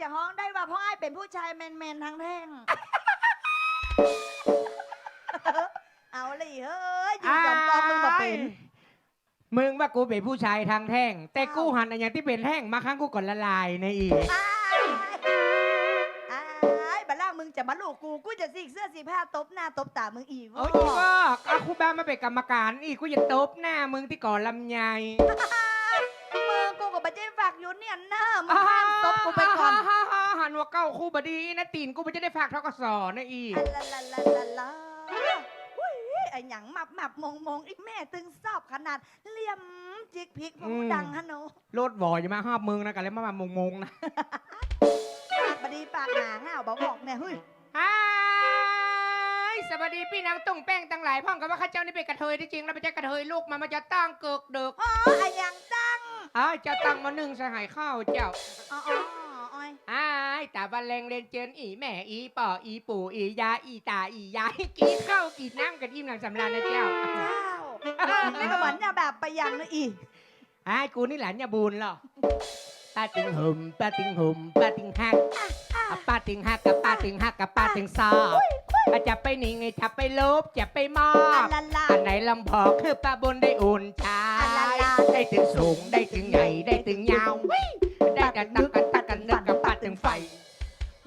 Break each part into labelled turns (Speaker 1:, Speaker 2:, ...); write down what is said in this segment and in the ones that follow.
Speaker 1: จะฮ้องได้ว่าเพราะไอ้ายเป็นผู้ชายแมนๆทั้งแท่ง เอาเลยเฮ้ยยิงจอมกองมึงมาเป็น
Speaker 2: มึงว่ากูเป็นผู้ชายทางแท่ง แต่
Speaker 1: อ้าว
Speaker 2: กูหันอันอย่างที่เป็นแท่งมาครั้งกูก่อนละลายในอีก
Speaker 1: อ้ายอ้ายบัลล่างมึงจะมาลูกกู กูจะสีกเสื้อสีผ้าตบหน้าตบตามึงอีก
Speaker 2: โอ้ยอีบอกเอาครูบามาเป็นกรรมการอีกกูจะตบหน้ามึงที่ก่อนลำไย
Speaker 1: กูไปก่อน
Speaker 2: ฮ่าฮ่าหันหัวเก้าครูบดีนะตีนกูไม่จะได้ฝากเท่ากับสอนะอีก
Speaker 1: อัลลาลาลาลาลาอุ้ยไอ้หยังหมับหมับมงมงอีกแม่ตึงสอบขนาดเหลี่ยมจิกพริกหูดังฮะโน
Speaker 2: โลดบ่ออย่ามาห้ามมึงนะกันแล้วมามามงๆนะ
Speaker 1: ปากบดีปากหนาง่าวบอกบอกแน่เฮ้ย
Speaker 2: ไอ้ยสวัสดีพี่นางตุ้งแป้งตั้งหลายพ่องกับว่าข้าเจ้านี่เป็นกระเทยที่จริงแล้วไม่ใช่กระเทยลูกมามาจะตั้งเกิกเดึก
Speaker 1: อ๋อไอ้หยังตั้ง
Speaker 2: อ้ายจะตั้งมาหนึ่งสหายข้าวเจ้า
Speaker 1: อ๋ออ๋ออ้อย
Speaker 2: อ้าย ตาบันเลงเรียนเจนอีแม่อีป่ออีปู่อียาอีตาอียายกินข้าวกินน้ำกันอิ่มหลังสำราญนะเจ้า
Speaker 1: เจ้านี่ก็เหมือนเนี่ยแบบไปยังนะอี
Speaker 2: ไอ้ายกูนี่หลานอย่าบูนหรอป้าติงหุ่มป้าติงหุ่มป้าติงฮักอะป้าติงฮักกับป้าติงฮักกับป้าติงซอบอะจะไปหนิงไงจะไปลบจะไปมอ
Speaker 1: อั
Speaker 2: บ
Speaker 1: ลลาลา
Speaker 2: อันไหนลำพอกคือป้าบนได้อุ่นใจ
Speaker 1: อะลาลา
Speaker 2: ได้ถึงสูงได้ถึงใหญ่ได้ถึงยาวได้กันตัก ไฟ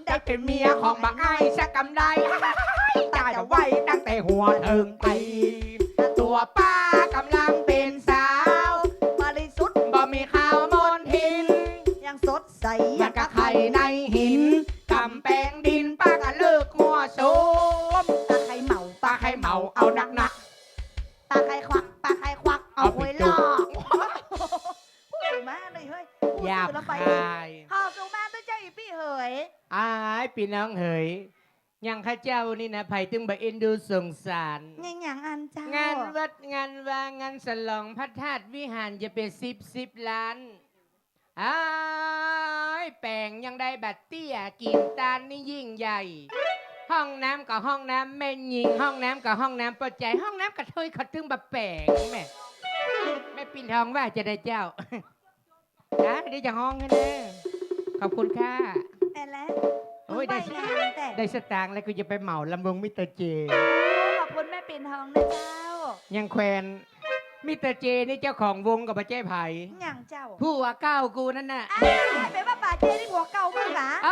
Speaker 2: ได้เป็นเมียของบางไอ้สักกำไดได้แต่ไว้ตั้งแต่หัวถึงตีนตัวป้ากำลังเป็นสาว
Speaker 1: บริสุทธิ์
Speaker 2: บ่มีข้าวมนทิน
Speaker 1: ยังสดใส
Speaker 2: อยากกะไข่ในหินกำแปงดินป้าก็เลิกมั่วสุม
Speaker 1: ตาไข่เหมา
Speaker 2: ป้าให้เมาเอานักนัก
Speaker 1: ตาไข่ควักตาไข่ควักเอา
Speaker 2: เอา
Speaker 1: ห
Speaker 2: ไป
Speaker 1: วย
Speaker 2: จุ
Speaker 1: ล่
Speaker 2: ก
Speaker 1: อพูดมาเลยเฮ้ยพูด
Speaker 2: หยาบ
Speaker 1: แล้วไป
Speaker 2: คา ย
Speaker 1: อ้า
Speaker 2: ยพี่น้องเอ๋ยยังข้าเจ้านี่นะไผ่ตึงบะเอ็นดูสงสาร
Speaker 1: ไงหยังอันเจ้างา
Speaker 2: นวัดงานวางงานสลองพระธาตุวิหารจะเป็นสิบสิบล้านอ้ายแปลงยังได้บัตรเตี้ยกินตาลนี่ยิ่งใหญ่ ห้องน้ำกับห้องน้ำแม่หญิง ห้องน้ำกับห้องน้ำปอใจห้องน้ำกระเทยเขาตึงบะแปลงแม่แม่ปิ่นทองว่าจะได้เจ้านะเดี๋ยวจะห้องให้เด้อขอบคุณค่ะ
Speaker 1: แอนแล้ว
Speaker 2: โอ้ยได้
Speaker 1: ได้งานแต่
Speaker 2: ได้สตางค์แล้วกูจะไปเหมาลำวงมิสเตอร์เจ
Speaker 1: ขอบคุณแม่ปิ่นทองนะเจ้า
Speaker 2: ยังแควนมิสเตอร์เจนี่เจ้าของวงกับป้าเจ้ไผ่
Speaker 1: หยังเจ้า
Speaker 2: ผู้ว่าเก้ากูนั่นน่ะ
Speaker 1: อ้ายเป็นว่าป่าเจนี่หัวเก่ามึงหรอ
Speaker 2: เอ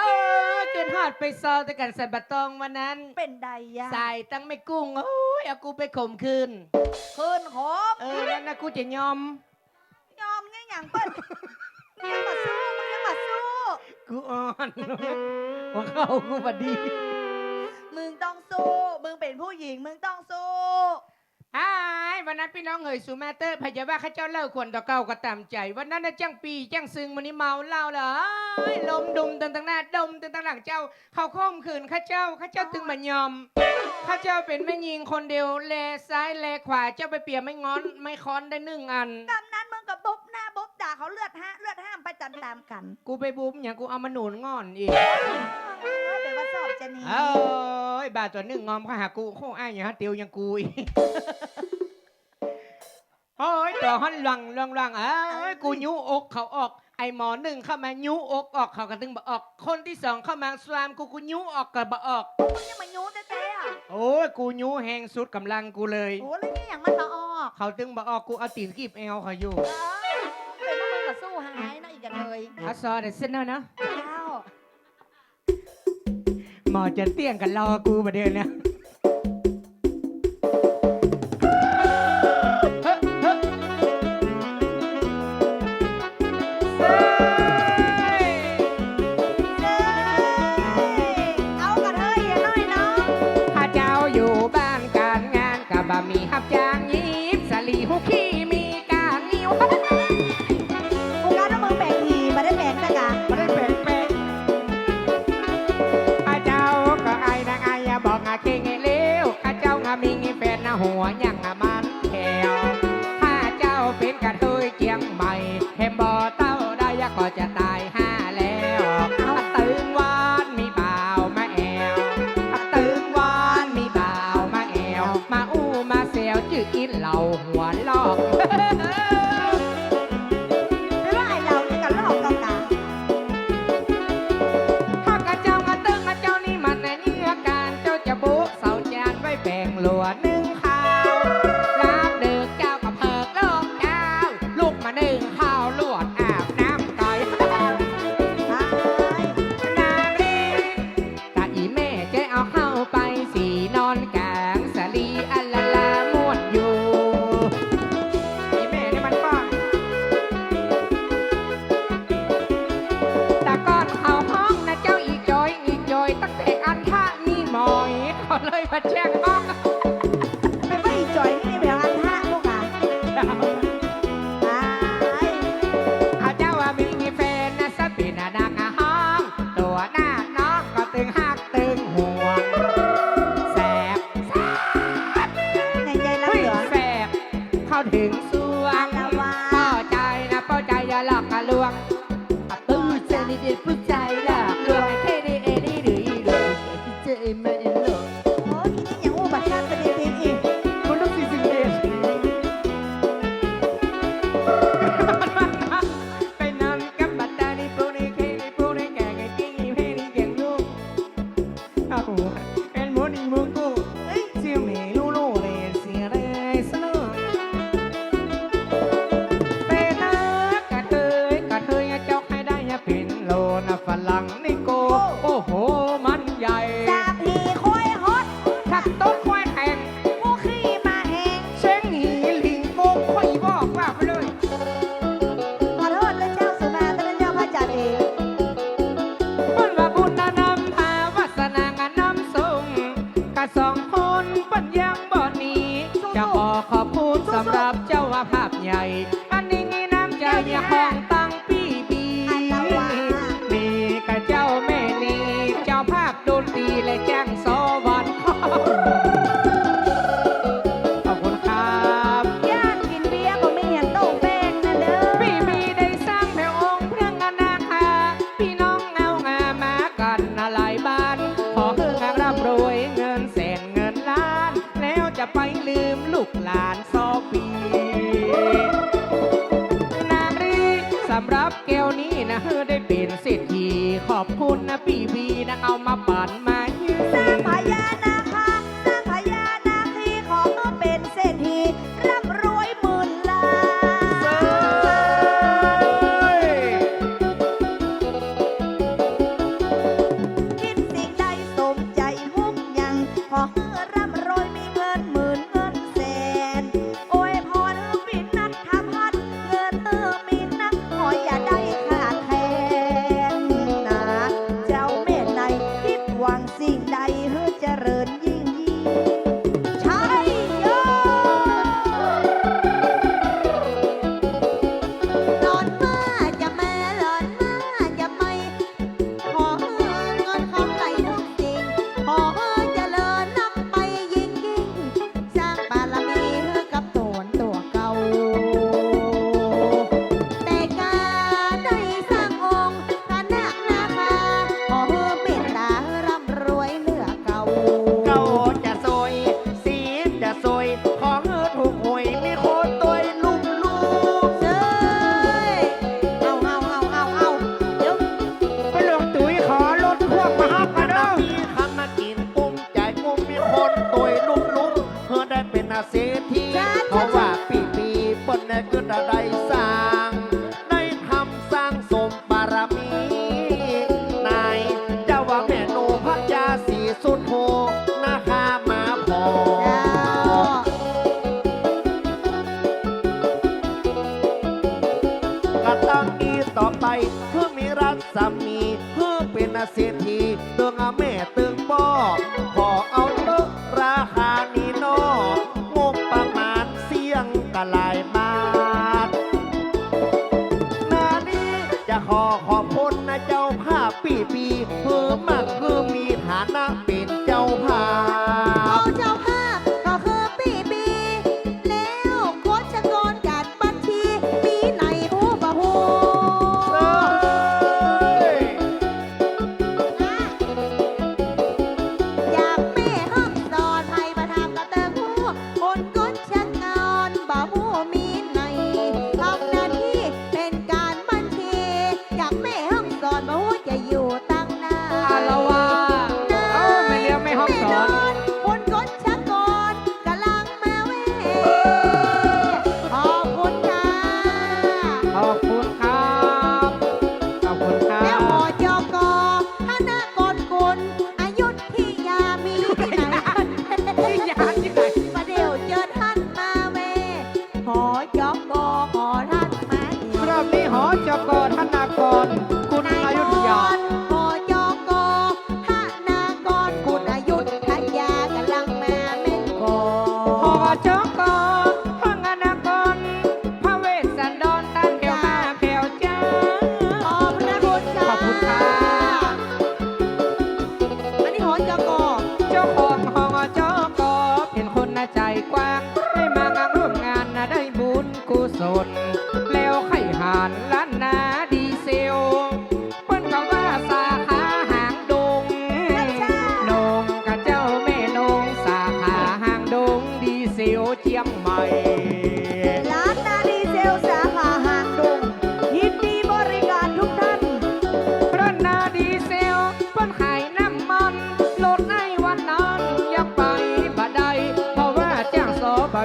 Speaker 2: อเกินฮอดไปซอแต่กันใส่บัตรตองวันนั้น
Speaker 1: เป็นใดยะ
Speaker 2: ใส่ตั้งไม่กุ้งโอ้ยเอากูไปข่มคืน
Speaker 1: คืนขม
Speaker 2: เออนั่นนะกูจะยอม
Speaker 1: ยอมไงหยังเปิ้ลมึงยังมาสู้มึงยังมาสู้
Speaker 2: กูอ่อนหัวเข้ากูพอดี
Speaker 1: มึงต้องสู้ มึงเป็นผู้หญิง มึงต้องสู้
Speaker 2: ไอ้ายวันนั้นพี่น้องเอ๋ยสุมาเตอร์พยาว่าข้าเจ้าเล่าควรต่อเก่าก็ตามใจ วันนั้นนะจังปีจังซึงมันนี้เมาเหล้าเหรอเอ้ยลมดุมตึงตั้งหน้าดมตึงตั้งหลังเจ้า เขาข่มขืนข้าเจ้าข้าเจ้าตึงมายอมข้าเจ้าเป็นแม่ยิงคนเดียวแลซ้ายแลขวาเจ้าไปเปรียบไม่งอนไม่ค้อนได้หนึ่งอัน
Speaker 1: กำ เขาเลือดฮะเลือดห้ามไปจันตามกัน
Speaker 2: กูไปบุ้มอย่างกูเอามาหนุนงอนอีก
Speaker 1: เออเป็นว่าสอบจะหนี
Speaker 2: เอ้ยบาตัวหนึ่งงอมข้าหากูโค้อ้ายอย่างฮะเตียวอย่างกูอีกโอ้ยตัวห้อนลังลังลังเอ้ยกูยุอกเขาออก ไอหมอหนึ่งเข้ามายุอกออกเขาก็ตึงบอออก คนที่สองเข้ามาสลามกูกูยุออกก็บออก
Speaker 1: มึงยังมายูเต้ๆอะ
Speaker 2: โอ้ยกูยุแหงสุดกำลังกูเลย
Speaker 1: โอ้แล้วนี่อย่างมันมาออก
Speaker 2: เขาตึงบอออกกูเอาตีนกีบเอวเขาอยู่
Speaker 1: เออ เลย
Speaker 2: อาซอเดยวเส้นแล้วนะ
Speaker 1: เจ้า
Speaker 2: หมอจะเตี้ยงกันรอกูมาเดินเนี่ยเฮ้เฮ้เฮ้ย
Speaker 1: เอากันเฮ้
Speaker 2: ยอ
Speaker 1: ย่าน้อย
Speaker 2: น้องข้าเจ้าอ
Speaker 1: ยู่บ้านกา
Speaker 2: รงานกับบะมีฮับ
Speaker 1: จางยิ
Speaker 3: บสลี
Speaker 4: หุก
Speaker 2: ขี้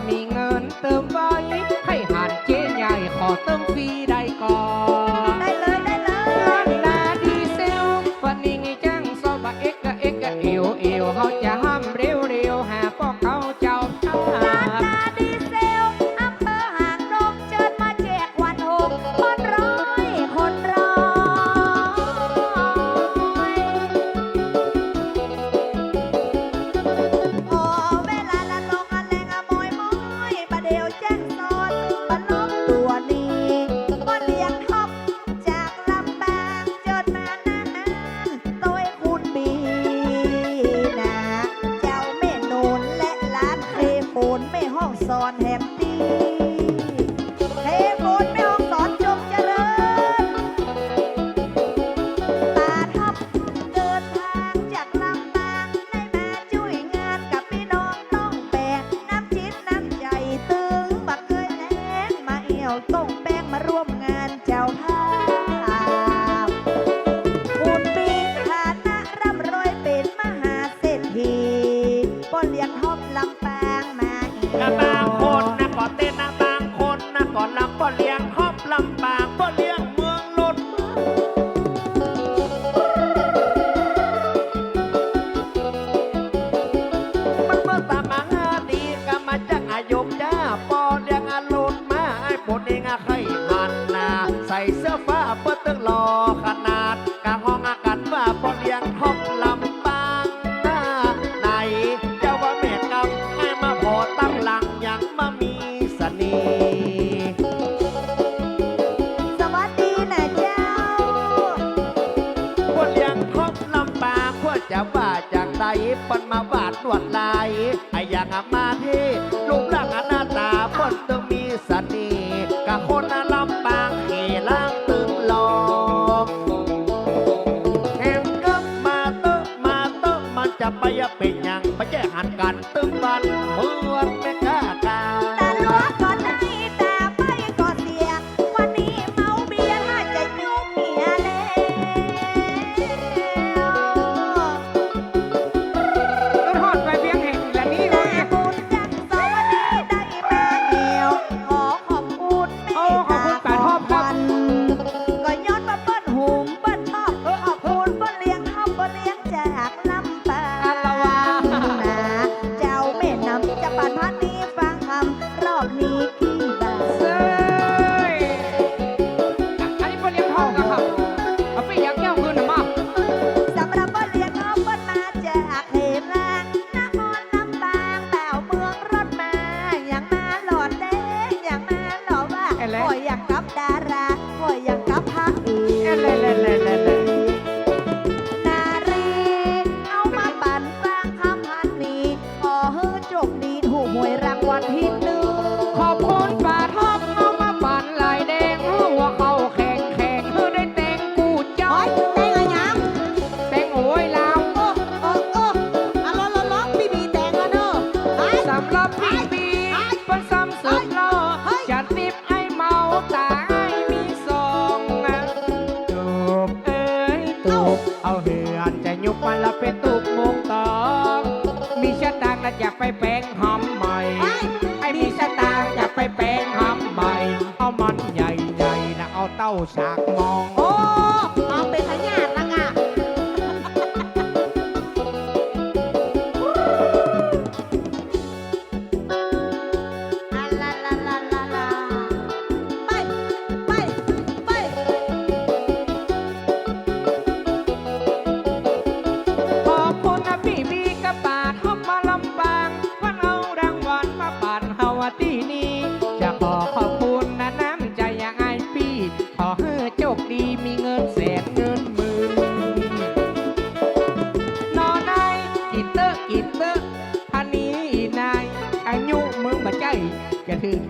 Speaker 2: มีเงิ
Speaker 4: นเติม
Speaker 3: ไว้
Speaker 5: ให้หา
Speaker 1: ดเจ๊ใหญ่ขอเติมาสั
Speaker 2: กมอง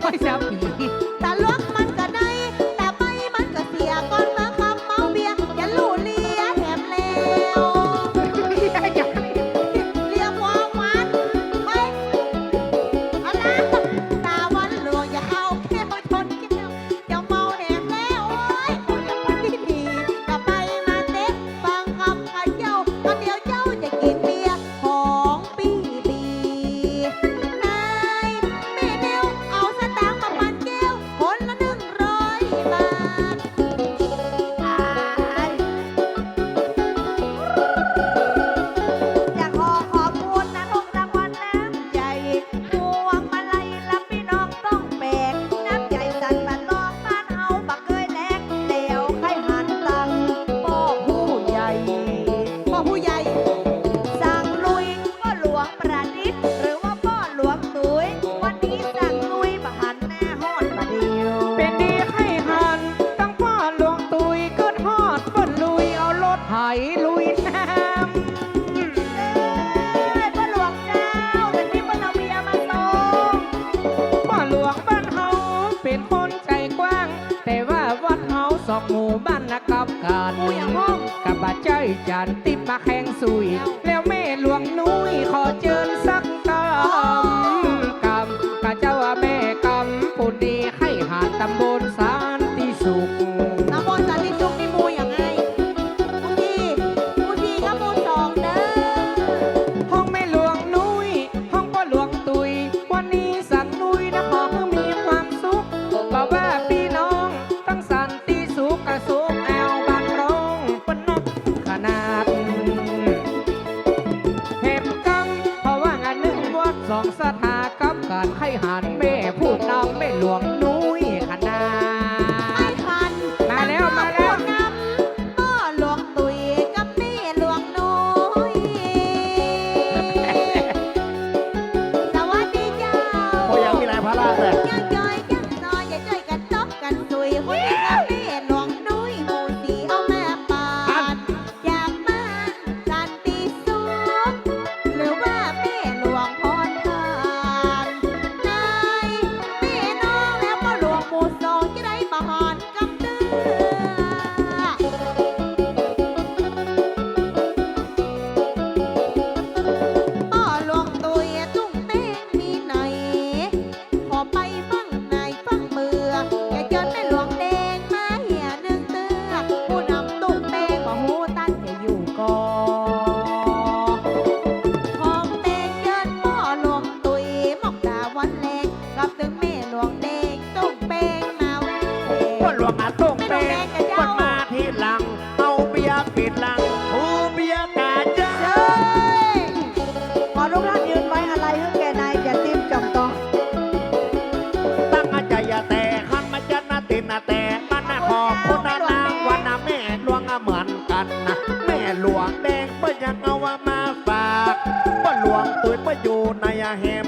Speaker 2: Bye now. 对呀 ยไปอยู่
Speaker 5: ในแฮม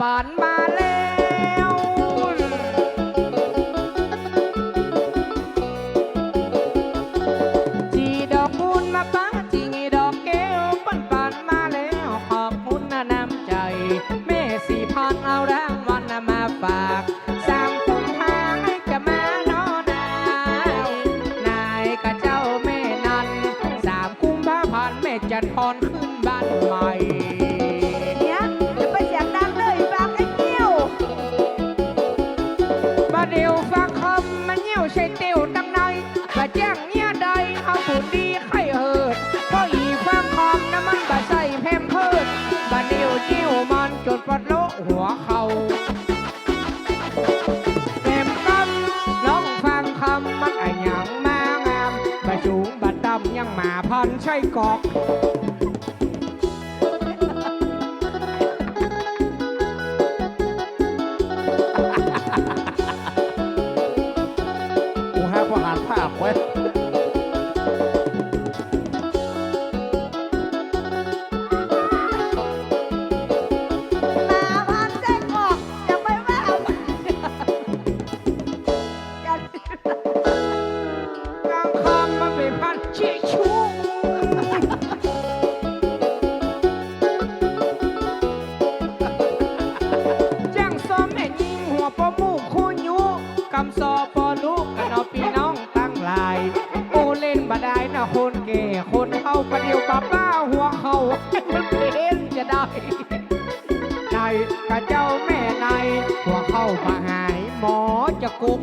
Speaker 1: ปอน
Speaker 5: มา ยัง
Speaker 1: มาพันใช่
Speaker 2: กอก
Speaker 6: กับเจ้า
Speaker 2: แม่
Speaker 4: ในหัวเข้ามาหายห
Speaker 2: มอจะกุม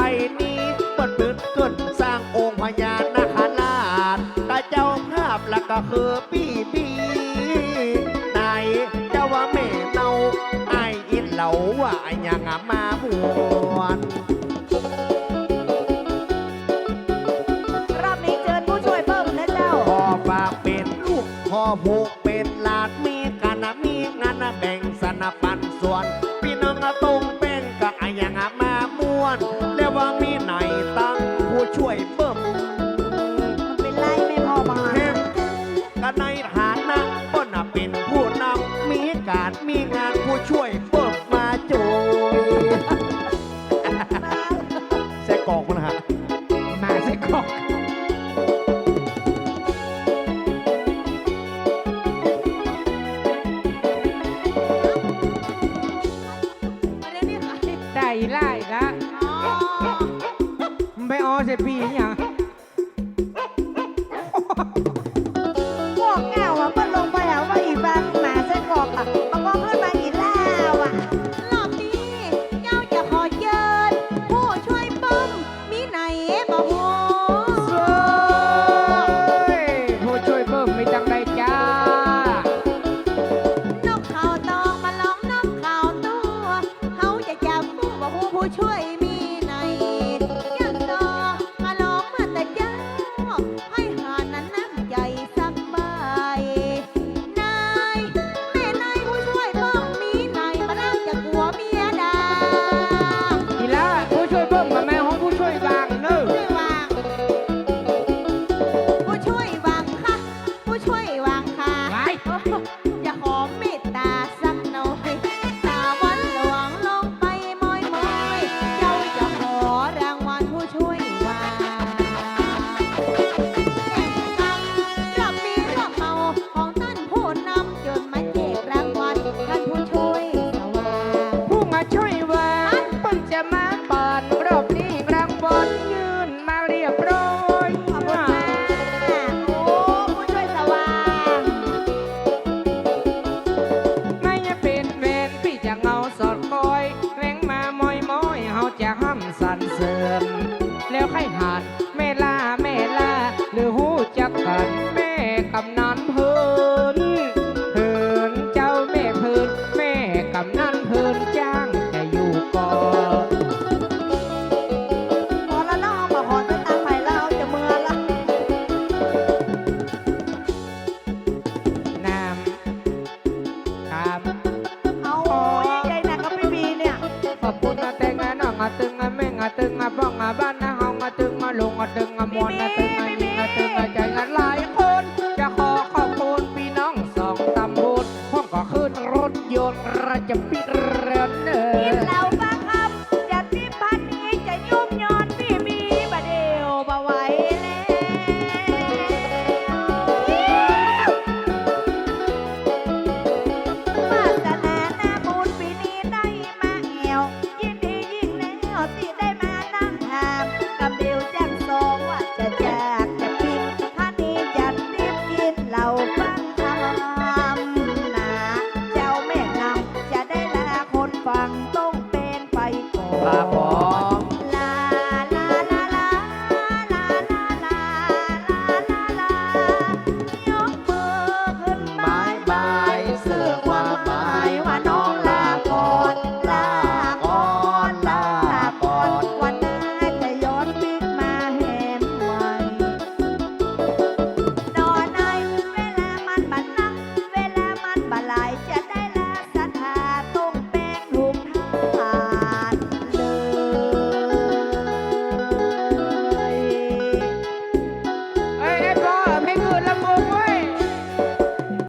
Speaker 2: บนี้
Speaker 7: เปิ้
Speaker 2: นบึดขึ้น
Speaker 7: สร้างองค์พญานาคราชแต่เจ้า
Speaker 4: ภาพแล้วก็คือปีปีไหนเจ้าว่าแม่เนาไออินเหลาว่าไอยังมาบว
Speaker 2: ช
Speaker 8: รอบ
Speaker 2: นี้เจ
Speaker 8: อ
Speaker 9: ผู้ช่วยเพิ่
Speaker 4: มนะ
Speaker 9: เจ้า
Speaker 4: พอฝา
Speaker 9: กเป็
Speaker 4: นลูกพ่อผูก
Speaker 2: ไปออเส
Speaker 4: ปีอ
Speaker 2: ย่